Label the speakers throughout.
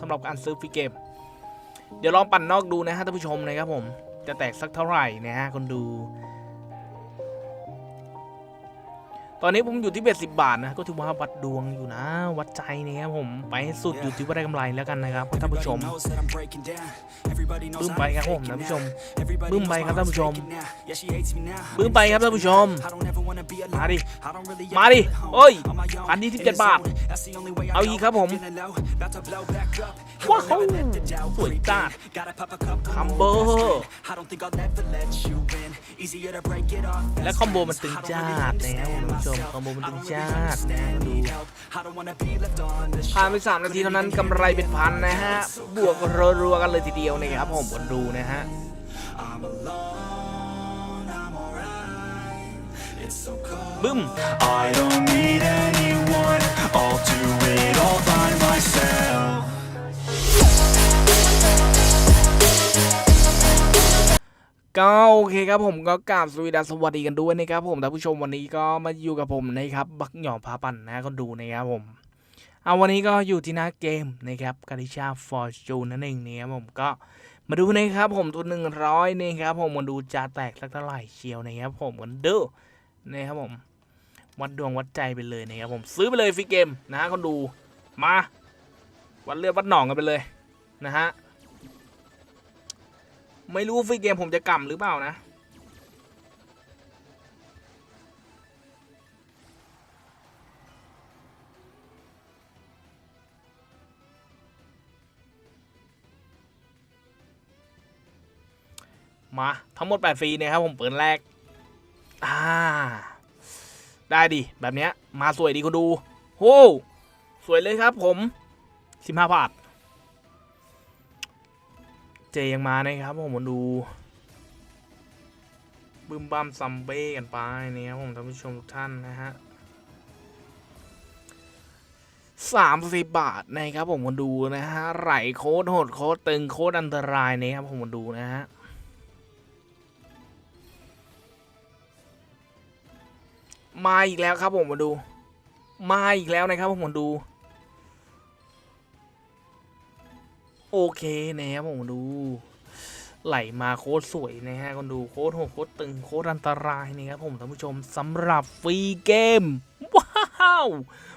Speaker 1: สำหรับการซื้อฟรีเกม เดี๋ยวลองปั่นนอกดูนะฮะท่านผู้ชมนะครับผม จะแตกสักเท่าไหร่นะฮะคนดู ตอนนี้ผมอยู่ที่เบ็ดสิบาทนะก็ถือว่าวัดดวงอยู่นะ วัดใจนะครับผมไปสุดอยู่ที่ว่าได้กำไรแล้วกันนะครับท่านผู้ชมบึ้มไปครับผมท่านผู้ชมบึ้มไปครับท่านผู้ชมบึ้มไปครับท่านผู้ชมมาดิมาดิโอ้ยพันที่สิบเจ็ดบาทเอาอีกครับผมว้าวสวยจัดคัมโบอร์ และคอมโบมันตึงจ้าดนะครับคุณผู้ชมคอมโบมันตึงจ้าดนะดูผ่านไปสามนาทีเท่านั้นกำไรเป็นพันนะฮะ บวกรัวๆกันเลยทีเดียวนะครับผมคนดูนะฮะ บึ้ม
Speaker 2: I don't need anyone, I'll do
Speaker 1: ก็โอเคครับผมก็กราบสวีดัสสวัสดีกันด้วยนะครับผมท่านผู้ชมวันนี้ก็มาอยู่กับผมนะครับบักหย่อมพาปั่นนะคนดูนะครับผมเอาวันนี้ก็อยู่ที่หน้าเกมนะครับกาลิชาฟอร์จูนนั่นเองนะครับผมก็มาดูนะครับผมทุนหนึ่งร้อยนะครับผมมาดูจะแตกสักเท่าไหร่เชียวนะครับผมกันดูนะครับผมวัดดวงวัดใจไปเลยนะครับผมซื้อไปเลยฟรีเกมนะฮะคนดูมาวัดเลือดวัดหนองกันไปเลยนะฮะ ไม่รู้ฟรีเกมผมจะกล่ำหรือเปล่านะ มาทั้งหมด 8 ฟรีนะครับผมเปิดแรก อ่า ได้ดิ แบบเนี้ย มาสวยดีคุณดูโอ้สวยเลยครับผม 15บาท เจยังมานะครับผมมาดูบึมบัมซัมเบ้กันไปเนี่ยครับผมท่านผู้ชมทุกท่านนะฮะสามสิบบาทนะครับผมมาดูนะฮะไหลโค้ดโหดโค้ดตึงโค้ดอันตรายนะครับผมมาดูนะฮะมาอีกแล้วครับผมมาดู มาอีกแล้วนะครับผมมาดู โอเคนะครับผมดู ไหลมาโคตรสวยนะฮะคนดูโคตรโหดโคตรตึงโคตรอันตรายนะครับผมท่านผู้ชมสำหรับฟรีเกม ว้าว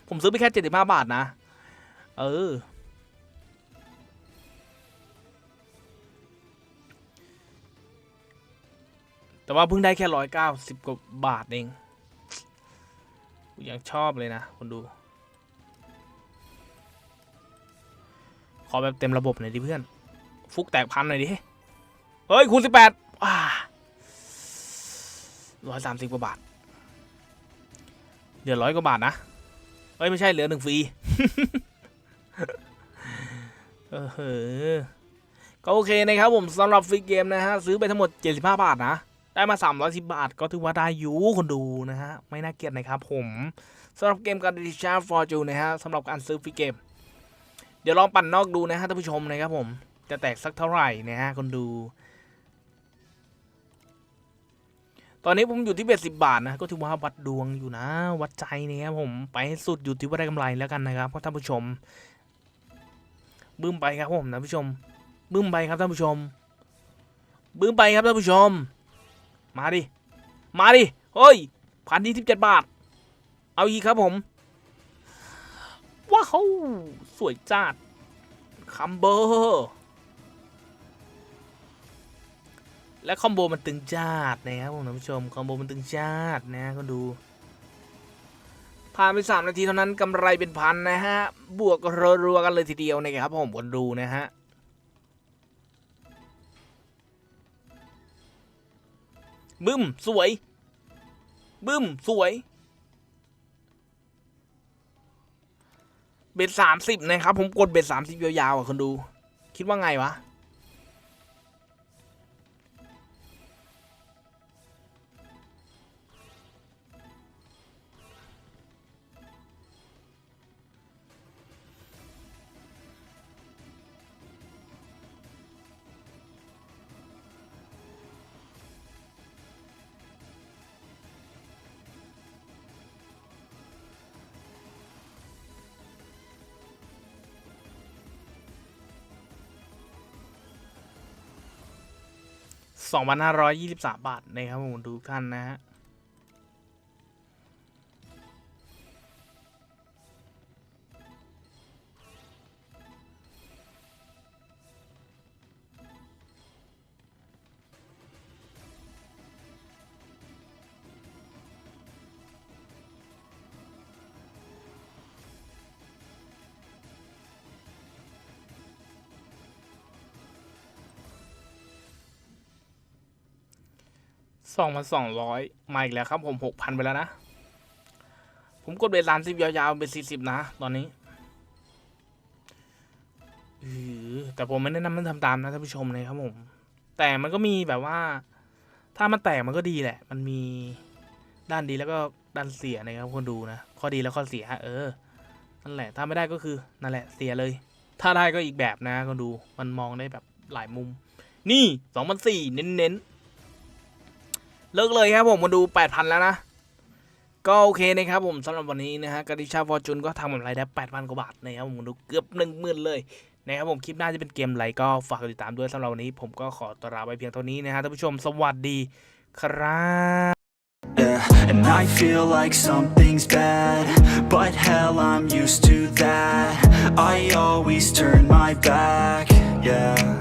Speaker 1: ผมซื้อไปแค่ 75 บาทนะ เออแต่ว่าเพิ่งได้แค่190กว่าบาทเอง ยังชอบเลยนะคนดู ขอแบบเต็มระบบหน่อยดิเพื่อน ฟุกแตกพันหน่อยดิ เฮ้ยคูณสิบแปดว้าร้อยสามสิบกว่าบาทเดือร้อยกว่าบาทนะ เฮ้ย ไม่ใช่เหลือหนึ่งฟรี เออเหอก็โอเคนะครับผมสำหรับฟรีเกมนะฮะ ซื้อไปทั้งหมด 75 บาทนะ ได้มา 310 บาท ก็ถือว่าได้อยูคนดูนะฮะ ไม่น่าเกลียดนะครับผมสำหรับเกมการดิชาฟอร์จูนะฮะสำหรับการซื้อฟรีเกม เดี๋ยวลองปั่นนอกดูนะฮะท่านผู้ชมนะครับผม จะแตกสักเท่าไหร่นะฮะคนดู ตอนนี้ผมอยู่ที่เบ็ดสิบาทนะก็ถือว่าวัดดวงอยู่นะ วัดใจนะครับผมไปสุดอยู่ที่ว่าได้กำไรแล้วกันนะครับท่านผู้ชมบึ้มไปครับผมท่านผู้ชมบึ้มไปครับท่านผู้ชมบึ้มไปครับท่านผู้ชม มาดิมาดิเฮ้ยพันที่สิบเจ็ดบาท เอาอีกครับผม ว้าสวยจัดคัมโบและคอมโบมันตึงจัดนะครับผมท่านผู้ชมคอมโบมันตึงจัดนะก็ดูผ่านไปสามนาทีเท่านั้นกำไรเป็นพันนะฮะ บวกรัวๆกันเลยทีเดียวนะครับผมคนดูนะฮะบึ้ม สวย บึ้ม สวย บ็ดสามสิบนะครับ ผมกดเบ็ดสามสิบยาวๆอะคนดู คิดว่าไงวะ 2,523 บาทนะครับผมทุกท่านนะฮะ สองพันสองร้อยมาอีกแล้วครับผมหกพันไปแล้วนะ ผมกดเบสสามสิบยาวๆเป็นสี่สิบนะ ตอนนี้แต่ผมไม่แนะนำให้ทำตามนะท่านผู้ชมเลยครับผม แต่มันก็มีแบบว่า ถ้ามันแตกมันก็ดีแหละ มันมีด้านดีแล้วก็ด้านเสียนะครับคนดูนะ ข้อดีแล้วข้อเสียเออ นั่นแหละ ถ้าไม่ได้ก็คือนั่นแหละเสียเลย ถ้าได้ก็อีกแบบนะคนดู มันมองได้แบบหลายมุม นี่สองพันสี่เน้นๆ เลิกเลยครับผมมาดู 8,000 แล้วนะ ก็โอเคนะครับผมสำหรับวันนี้นะฮะกติชาฟอร์จูนก็ทำกำไรได้ 8,000 กว่าบาทนะครับผมดูเกือบ 10,000 เลยนะครับผมคลิปหน้าจะเป็นเกมอะไรก็ฝากติดตามด้วยสำหรับวันนี้ ผมก็ขอตัวลาไปเพียงเท่านี้นะฮะท่านผู้ชมสวัสดีครับ
Speaker 2: Yeah, and I feel like something's bad But hell, I'm used to that I always turn my back, yeah